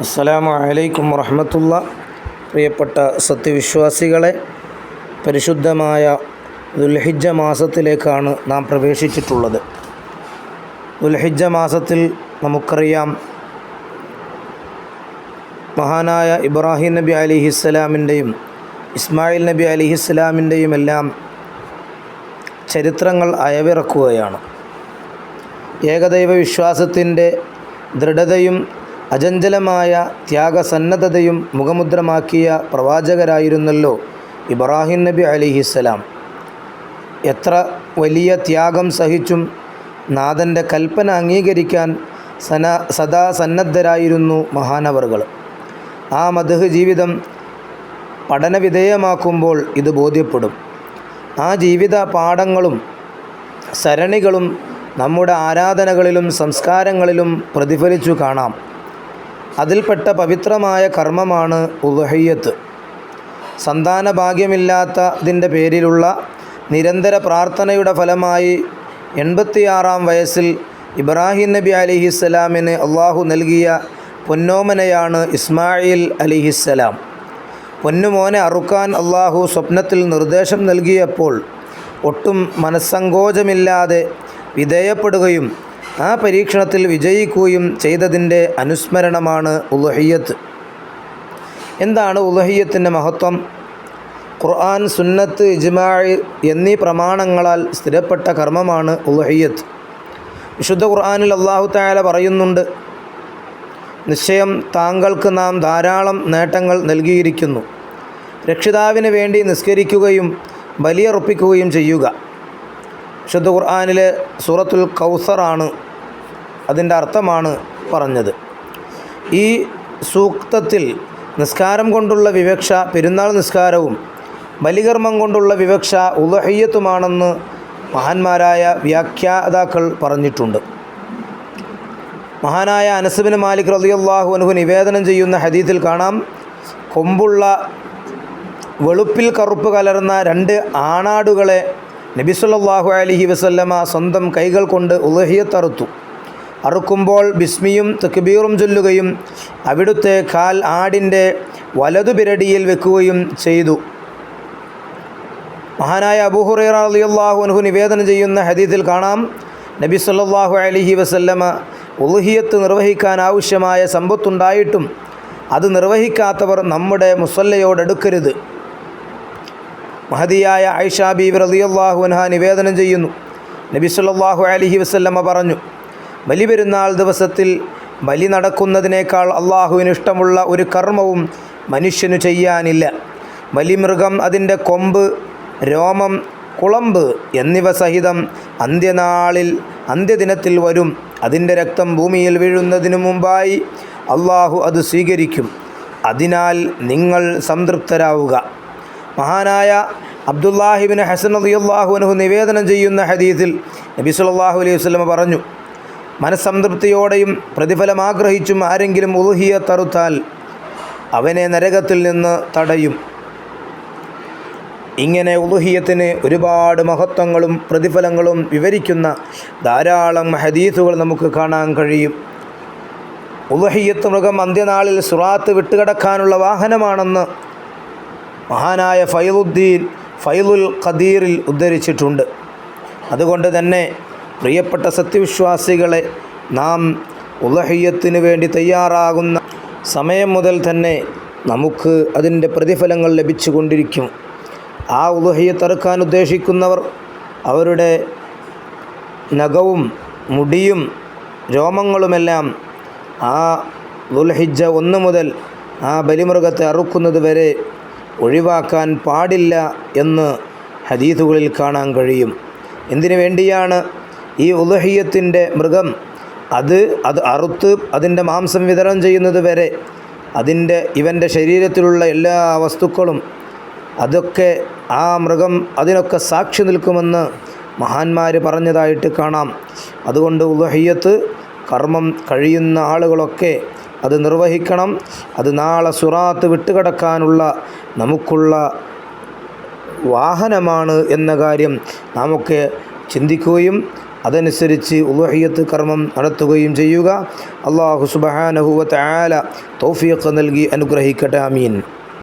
അസ്സലാമു അലൈക്കും വറഹമത്തുള്ള പ്രിയപ്പെട്ട സത്യവിശ്വാസികളെ പരിശുദ്ധമായ ദുൽഹിജ്ജ മാസത്തിലേക്കാണ് നാം പ്രവേശിച്ചിട്ടുള്ളത്. ദുൽഹിജ്ജ മാസത്തിൽ നമുക്കറിയാം മഹാനായ ഇബ്രാഹിം നബി അലിഹിസ്സലാമിന്റെയും ഇസ്മായിൽ നബി അലിഹിസ്സലാമിന്റെയും എല്ലാം ചരിത്രങ്ങൾ അയവിറക്കുകയാണ്. ഏകദൈവ വിശ്വാസത്തിന്റെ ദൃഢതയും അചഞ്ചലമായ ത്യാഗസന്നദ്ധതയും മുഖമുദ്രമാക്കിയ പ്രവാചകരായിരുന്നല്ലോ ഇബ്രാഹിം നബി അലിഹിസ്സലാം എത്ര വലിയ ത്യാഗം സഹിച്ചും നാഥന്റെ കൽപ്പന അംഗീകരിക്കാൻ സന സദാ സന്നദ്ധരായിരുന്നു മഹാനവറുകൾ. ആ മധുഹ് ജീവിതം പഠനവിധേയമാക്കുമ്പോൾ ഇത് ബോധ്യപ്പെടും. ആ ജീവിത പാഠങ്ങളും സരണികളും നമ്മുടെ ആരാധനകളിലും സംസ്കാരങ്ങളിലും പ്രതിഫലിച്ചു കാണാം. അതിൽപ്പെട്ട പവിത്രമായ കർമ്മമാണ് ഉദഹയ്യത്ത് സന്താന ഭാഗ്യമില്ലാത്തതിന്റെ പേരിലുള്ള നിരന്തര പ്രാർത്ഥനയുടെ ഫലമായി എൺപത്തിയാറാം വയസ്സിൽ ഇബ്രാഹിം നബി അലിഹിസ്സലാമിന് അള്ളാഹു നൽകിയ പൊന്നോമനയാണ് ഇസ്മായിൽ അലിഹിസ്സലാം. പൊന്നുമോനെ അറുക്കാൻ അള്ളാഹു സ്വപ്നത്തിൽ നിർദ്ദേശം നൽകിയപ്പോൾ ഒട്ടും മനസ്സങ്കോചമില്ലാതെ വിധേയപ്പെടുകയും ആ പരീക്ഷണത്തിൽ വിജയിക്കുകയും ചെയ്തതിന്റെ അനുസ്മരണമാണ് ഉലഹിയത്ത് എന്താണ് ഉലഹിയത്തിന്റെ മഹത്വം? ഖുർആൻ സുന്നത്ത് ഇജ്മാഴ് എന്നീ പ്രമാണങ്ങളാൽ സ്ഥിരപ്പെട്ട കർമ്മമാണ് ഉലഹിയത്ത് വിശുദ്ധ ഖുർആാനിൽ അള്ളാഹു തായാല പറയുന്നുണ്ട് നിശ്ചയം താങ്കൾക്ക് നാം ധാരാളം നേട്ടങ്ങൾ നൽകിയിരിക്കുന്നു. രക്ഷിതാവിന് വേണ്ടി നിസ്കരിക്കുകയും ബലിയർപ്പിക്കുകയും ചെയ്യുക. വിശുദ്ധ ഖുർആാനിലെ സൂറത്തുൽ കൗസറാണ് അതിന്റെ അർത്ഥമാണ് പറഞ്ഞത്. ഈ സൂക്തത്തിൽ നിസ്കാരം കൊണ്ടുള്ള വിവക്ഷ പെരുന്നാൾ നിസ്കാരവും ബലികർമ്മം കൊണ്ടുള്ള വിവക്ഷ ഉദഹയ്യത്തുമാണെന്ന് മഹാന്മാരായ വ്യാഖ്യാതാക്കൾ പറഞ്ഞിട്ടുണ്ട്. മഹാനായ അനസുബിന് മാലിക് റളിയല്ലാഹു അനുഹു നിവേദനം ചെയ്യുന്ന ഹദീത്തിൽ കാണാം കൊമ്പുള്ള വെളുപ്പിൽ കറുപ്പ് കലർന്ന രണ്ട് ആണാടുകളെ നബി സല്ലല്ലാഹു അലൈഹി വസല്ലമ സ്വന്തം കൈകൾ കൊണ്ട് ഉലഹിയത്തറുത്തു അറുക്കുമ്പോൾ ബിസ്മിയും തക്ബീറും ചൊല്ലുകയും അവിടുത്തെ കാൽ ആടിന്റെ വലതു പിരടിയിൽ വെക്കുകയും ചെയ്തു. മഹാനായ അബൂഹുറൈറ അൻഹു നിവേദനം ചെയ്യുന്ന ഹദീത്തിൽ കാണാം നബി സല്ലാഹു അലൈഹി വസല്ലമ ഉൽഹിയത്ത് നിർവഹിക്കാൻ ആവശ്യമായ സമ്പത്തുണ്ടായിട്ടും അത് നിർവഹിക്കാത്തവർ നമ്മുടെ മുസല്ലയോടടുക്കരുത്. മഹതിയായ ഐഷാബീബ് ബീബ് റളിയല്ലാഹു അൻഹ നിവേദനം ചെയ്യുന്നു. നബി സല്ലല്ലാഹു അലൈഹി വസല്ലമ പറഞ്ഞു ബലി പെരുന്നാൾ ദിവസത്തിൽ ബലി നടക്കുന്നതിനേക്കാൾ അള്ളാഹുവിന് ഇഷ്ടമുള്ള ഒരു കർമ്മവും മനുഷ്യനു ചെയ്യാനില്ല. ബലിമൃഗം അതിന്റെ കൊമ്പ് രോമം കുളമ്പ് എന്നിവ സഹിതം അന്ത്യനാളിൽ അന്ത്യദിനത്തിൽ വരും. അതിന്റെ രക്തം ഭൂമിയിൽ വീഴുന്നതിനു മുമ്പായി അള്ളാഹു അത് സ്വീകരിക്കും. അതിനാൽ നിങ്ങൾ സംതൃപ്തരാവുക. മഹാനായ അബ്ദുല്ലാഹിബിൻ ഹസൻ അലിയല്ലാഹു അനുഹു നിവേദനം ചെയ്യുന്ന ഹദീസിൽ നബി സല്ലല്ലാഹു അലൈഹി വസ്ലമ പറഞ്ഞു മനസ്സംതൃപ്തിയോടെയും പ്രതിഫലം ആഗ്രഹിച്ചും ആരെങ്കിലും ഉലുഹിയ തറുത്താൽ അവനെ നരകത്തിൽ നിന്ന് തടയും. ഇങ്ങനെ ഉലുഹിയത്തിന് ഒരുപാട് മഹത്വങ്ങളും പ്രതിഫലങ്ങളും വിവരിക്കുന്ന ധാരാളം ഹദീസുകൾ നമുക്ക് കാണാൻ കഴിയും. ഉലുഹിയത്ത് മൃഗം അന്ത്യനാളിൽ സുറാത്ത് വിട്ടുകിടക്കാനുള്ള വാഹനമാണെന്ന് മഹാനായ ഫൈലുദ്ദീൻ ഫൈലുൽ ഖദീറിൽ ഉദ്ധരിച്ചിട്ടുണ്ട്. അതുകൊണ്ട് തന്നെ പ്രിയപ്പെട്ട സത്യവിശ്വാസികളെ നാം ഉലഹിയത്തിന് വേണ്ടി തയ്യാറാകുന്ന സമയം മുതൽ തന്നെ നമുക്ക് അതിന്റെ പ്രതിഫലങ്ങൾ ലഭിച്ചു ലഭിച്ചുകൊണ്ടിരിക്കും. ആ ഉലഹിയത്തറുക്കാൻ ഉദ്ദേശിക്കുന്നവർ അവരുടെ നഖവും മുടിയും രോമങ്ങളുമെല്ലാം ആ ദുൽഹിജ്ജ ഒന്ന് മുതൽ ആ ബലിമൃഗത്തെ അറുക്കുന്നത് വരെ ഒഴിവാക്കാൻ പാടില്ല എന്ന് ഹദീസുകളിൽ കാണാൻ കഴിയും. എന്തിനു വേണ്ടിയാണ് ഈ ഉലഹിയത്തിന്റെ മൃഗം അത് അത് അറുത്ത് അതിന്റെ മാംസം വിതരണം ചെയ്യുന്നത് വരെ അതിന്റെ ഇവന്റെ ശരീരത്തിലുള്ള എല്ലാ വസ്തുക്കളും അതൊക്കെ ആ മൃഗം അതിനൊക്കെ സാക്ഷി നിൽക്കുമെന്ന് മഹാന്മാർ പറഞ്ഞതായിട്ട് കാണാം. അതുകൊണ്ട് ഉലഹിയത്ത് കർമ്മം കഴിയുന്ന ആളുകളൊക്കെ അത് നിർവഹിക്കണം. അത് നാളെ സുറാത്ത് വിട്ടുകിടക്കാനുള്ള നമുക്കുള്ള വാഹനമാണ് എന്ന കാര്യം നമുക്ക് ചിന്തിക്കുകയും അതനുസരിച്ച് ഉലുഹിയത്ത് കർമ്മം നടത്തുകയും ചെയ്യുക. അള്ളാഹു സുബഹാനഹുവ ആല തൗഫീഖ് നൽകി അനുഗ്രഹിക്കട്ടെ. അമീൻ